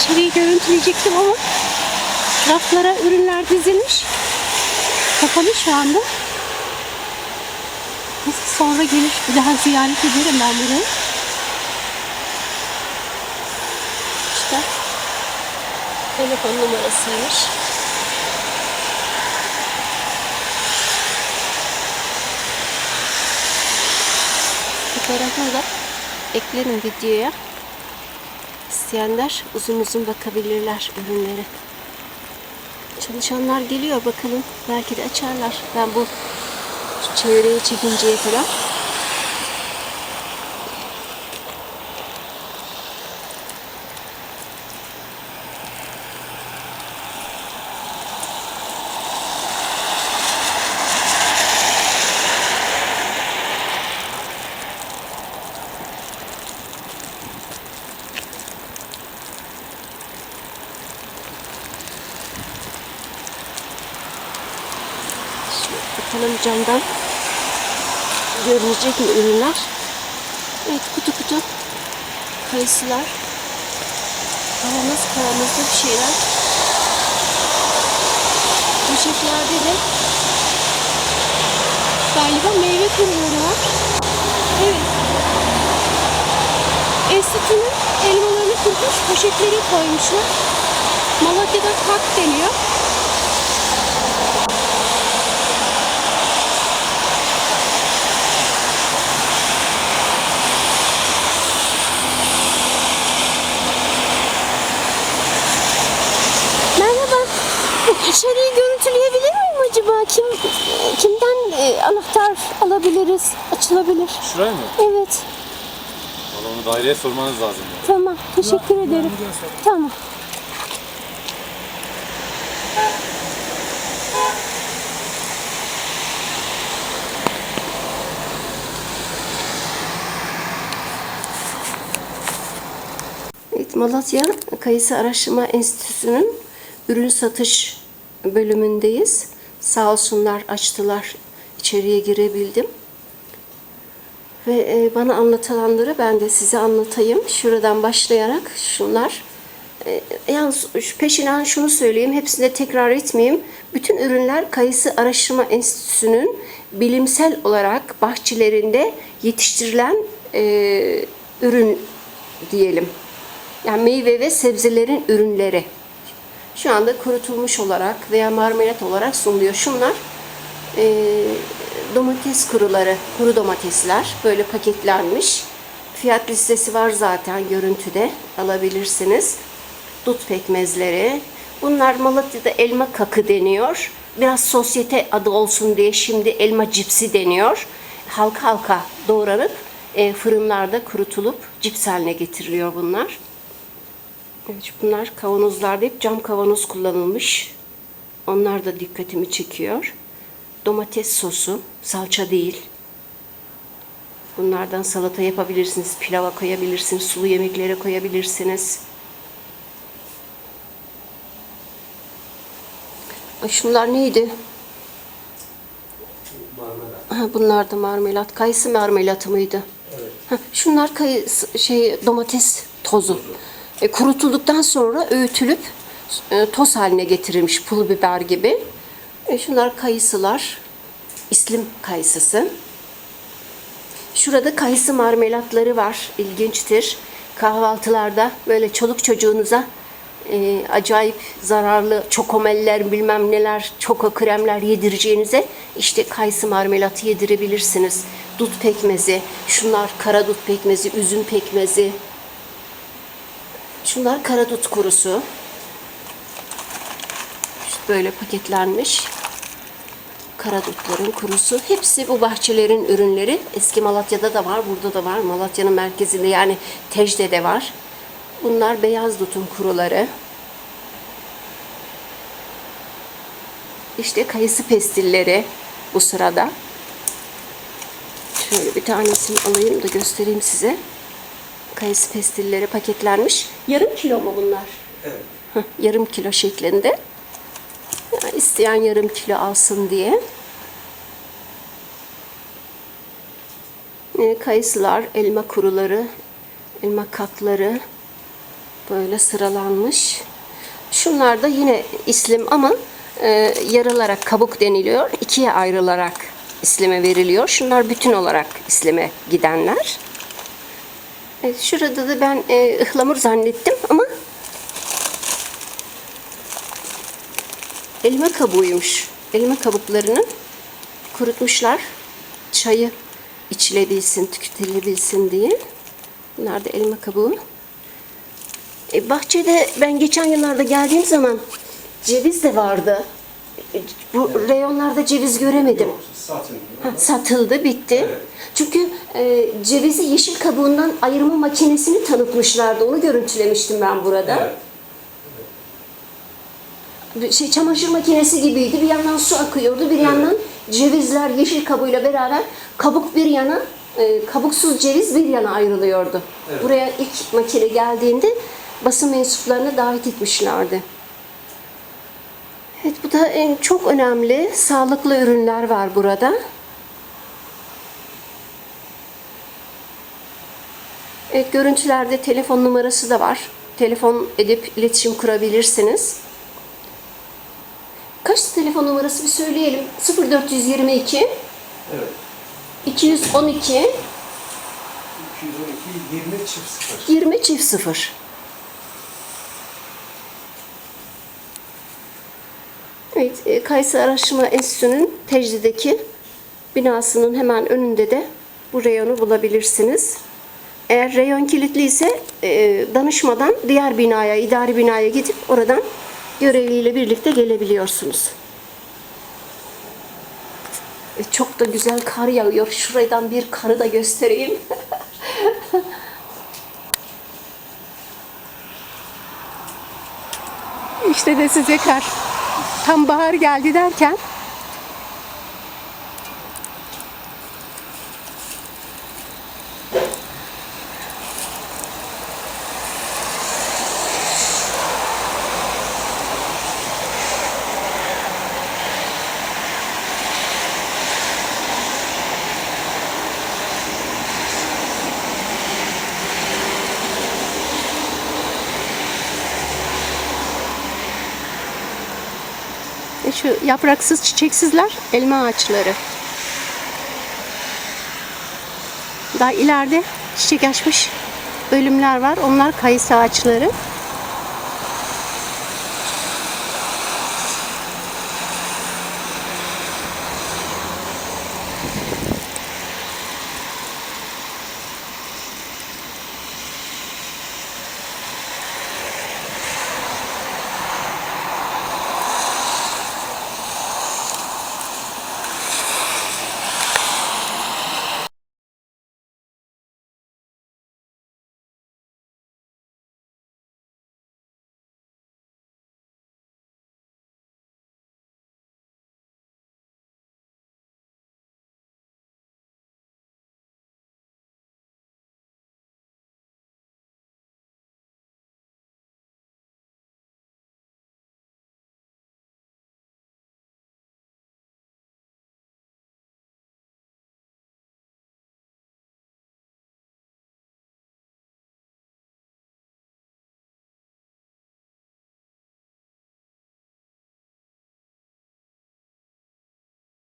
içeriği görüntüleyecektim ama raflara ürünler dizilmiş. Kapalı şu anda. Neyse sonra gelir bir daha ziyaret ederim ben burayı. İşte telefon numarasıymış. Fotoğrafını da eklerim videoya. İsteyenler uzun uzun bakabilirler ürünlere. Çalışanlar geliyor bakalım. Belki de açarlar. Ben bu çevreye çekinceye kadar. Şimdi bakalım camdan görünecek mi ürünler? Evet kutu kutu kayısılar. Kavanoz kavanozda bir şeyler. Poşetlerde de galiba meyve kuruları var. Evet. Enstitünün elmalarını kurmuş, poşetleri koymuşlar. Malatya'da kak deniyor. E, anahtar alabiliriz? Açılabilir. Şuraya mı? Evet. Valla onu daireye sormanız lazım. ya. Tamam. Teşekkür ederim. Tamam. Evet, Malatya Kayısı Araştırma Enstitüsü'nün ürün satış bölümündeyiz. Sağ olsunlar açtılar. İçeriye girebildim. Ve e, bana anlatılanları ben de size anlatayım. Şuradan başlayarak şunlar. E, yalnız şu peşinden şunu söyleyeyim. Hepsini de tekrar etmeyeyim. Bütün ürünler Kayısı Araştırma Enstitüsü'nün bilimsel olarak bahçelerinde yetiştirilen e, ürün diyelim. Yani meyve ve sebzelerin ürünleri. Şu anda kurutulmuş olarak veya marmelat olarak sunuluyor. Şunlar e, domates kuruları, kuru domatesler böyle paketlenmiş. Fiyat listesi var zaten görüntüde alabilirsiniz. Dut pekmezleri. Bunlar Malatya'da elma kakı deniyor. Biraz sosyete adı olsun diye şimdi elma cipsi deniyor. Halka halka doğranıp e, fırınlarda kurutulup cips haline getiriliyor bunlar. Evet, bunlar kavanozlarda hep cam kavanoz kullanılmış. Onlar da dikkatimi çekiyor. Domates sosu, salça değil. Bunlardan salata yapabilirsiniz, pilava koyabilirsiniz, sulu yemeklere koyabilirsiniz. Ay şunlar neydi? Ha, bunlar da marmelat. Kayısı marmelatı mıydı? Ha, şunlar kayısı, şey domates tozu. E, kurutulduktan sonra öğütülüp e, toz haline getirilmiş pul biber gibi. E, şunlar kayısılar. İslim kayısısı. Şurada kayısı marmelatları var. İlginçtir. Kahvaltılarda böyle çoluk çocuğunuza e, acayip zararlı çokomeller bilmem neler, çoko kremler yedireceğinize işte kayısı marmelatı yedirebilirsiniz. Dut pekmezi, şunlar kara dut pekmezi, üzüm pekmezi. Şunlar kara dut kurusu. İşte böyle paketlenmiş. Karadutların kurusu. Hepsi bu bahçelerin ürünleri. Eski Malatya'da da var, burada da var. Malatya'nın merkezinde yani Tecde de var. Bunlar beyaz dutun kuruları. İşte kayısı pestilleri bu sırada. Şöyle bir tanesini alayım da göstereyim size. Kayısı pestilleri paketlenmiş. Yarım kilo mu bunlar? Evet. Heh, yarım kilo şeklinde. İsteyen yarım kilo alsın diye. Ee, kayısılar, elma kuruları, elma kakları. Böyle sıralanmış. Şunlar da yine islim ama e, yarılarak kabuk deniliyor. İkiye ayrılarak islime veriliyor. Şunlar bütün olarak islime gidenler. Evet, şurada da ben e, ıhlamur zannettim ama elma kabuğuymuş. Elma kabuklarını kurutmuşlar. Çayı içilebilsin, tüketilebilsin diye. Bunlar da elma kabuğu. E, bahçede ben geçen yıllarda geldiğim zaman ceviz de vardı. E, Bu reyonlarda ceviz göremedim. Satılmıyor. Ha, satıldı, bitti. Evet. Çünkü e, cevizi yeşil kabuğundan ayırma makinesini tanıtmışlardı. Onu görüntülemiştim ben burada. Evet. Şey çamaşır makinesi gibiydi. Bir yandan su akıyordu, bir yandan cevizler yeşil kabuğuyla beraber kabuk bir yana, e, kabuksuz ceviz bir yana ayrılıyordu. Evet. Buraya ilk makine geldiğinde basın mensuplarına davet etmişlerdi. Evet bu da en çok önemli sağlıklı ürünler var burada. Evet görüntülerde telefon numarası da var. Telefon edip iletişim kurabilirsiniz. Telefon numarası bir söyleyelim. 0422 Evet. 212 212 20 çift sıfır. 20 çift 0. Evet, e, Kayısı Araştırma Enstitüsü'nün Tecli'deki binasının hemen önünde de bu reyonu bulabilirsiniz. Eğer reyon kilitli ise e, danışmadan diğer binaya, idari binaya gidip oradan görevliyle birlikte gelebiliyorsunuz. E, Çok da güzel kar yağıyor. Şuradan bir karı da göstereyim. İşte de size kar. Tam bahar geldi derken şu yapraksız çiçeksizler elma ağaçları. Daha ileride çiçek açmış bölümler var. Onlar kayısı ağaçları.